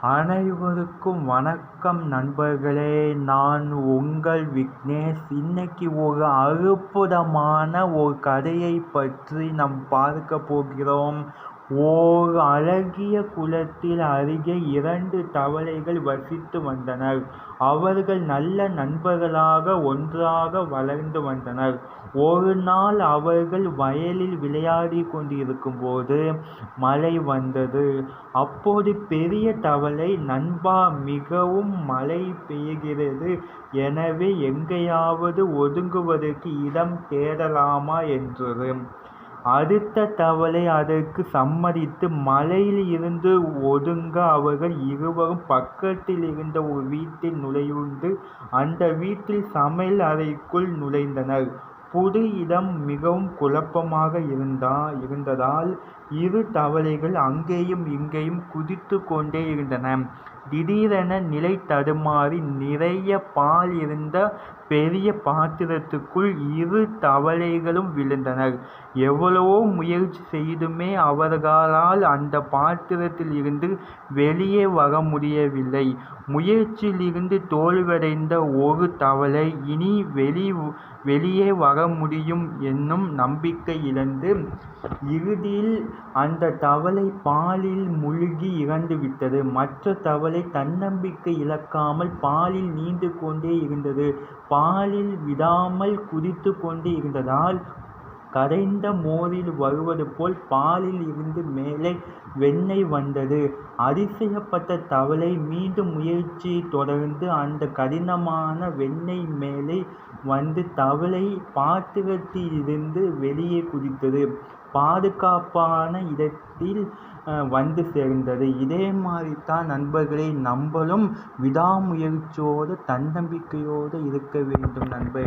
அனைவருக்கும் வணக்கம் நண்பர்களே. நான் உங்கள் விக்னேஷ். இன்னைக்கு ஒரு அற்புதமான ஒரு கதையை பற்றி நாம் பார்க்க போகிறோம். ஓர் அழகிய குளத்தில் அருகே இரண்டு தவளைகள் வசித்து வந்தனர். அவர்கள் நல்ல நண்பர்களாக ஒன்றாக வளர்ந்து வந்தனர். ஒரு நாள் அவர்கள் வயலில் விளையாடிக் கொண்டிருக்கும்போது மழை வந்தது. அப்போது பெரிய தவளை நண்பா மிகவும் மழை பெய்கிறது. எனவே எங்கேயாவது ஒதுங்குவதற்கு இடம் தேடலாமா? என்றது. அடுத்த தவளை அதற்கு சம்மதித்து மலையில் இருந்து ஒதுங்க அவர்கள் இருவரும் பக்கத்தில் இருந்த ஒரு வீட்டில் நுழைந்து அந்த வீட்டில் சமையல் அறைக்குள் நுழைந்தனர். புது இடம் மிகவும் குழப்பமாக இருந்ததால் இரு தவளைகள் அங்கேயும் இங்கேயும் குதித்து கொண்டே இருந்தன. திடீரென நிலை தடுமாறி நிறைய பால் இருந்த பெரிய பாத்திரத்துக்குள் இரு தவளைகளும் விழுந்தனர். எவ்வளவோ முயற்சி செய்துமே அவர்களால் அந்த பாத்திரத்தில் இருந்து வெளியே வர முடியவில்லை. முயற்சியிலிருந்து தோல்வடைந்த ஒரு தவளை இனி வெளி வெளியே வர முடியும் என்னும் நம்பிக்கை இழந்து இறுதியில் அந்த தவளை பாலில் மூழ்கி இறந்துவிட்டது மற்ற தவளை தன்னம்பிக்கை இழக்காமல் பாலில் நீந்து கொண்டே இருந்தது. பாலில் விடாமல் குதித்து கொண்டே இருந்ததால் கரைந்த மோரில் வருவது போல் பாலில் இருந்து மேலே வெண்ணெய் வந்தது. அதிசயப்பட்ட தவளை மீண்டும் முயற்சியை தொடர்ந்து அந்த கடினமான வெண்ணெய் மேலே வந்து தவளை பாத்திரத்திலிருந்து வெளியே குதித்தது. பாதுகாப்பான இடத்தில் வந்து சேர்ந்தது. இதே மாதிரி தான் நண்பர்களை நம்மளும் விடாமுயற்சியோடு தன்னம்பிக்கையோடு இருக்க வேண்டும் நண்பர்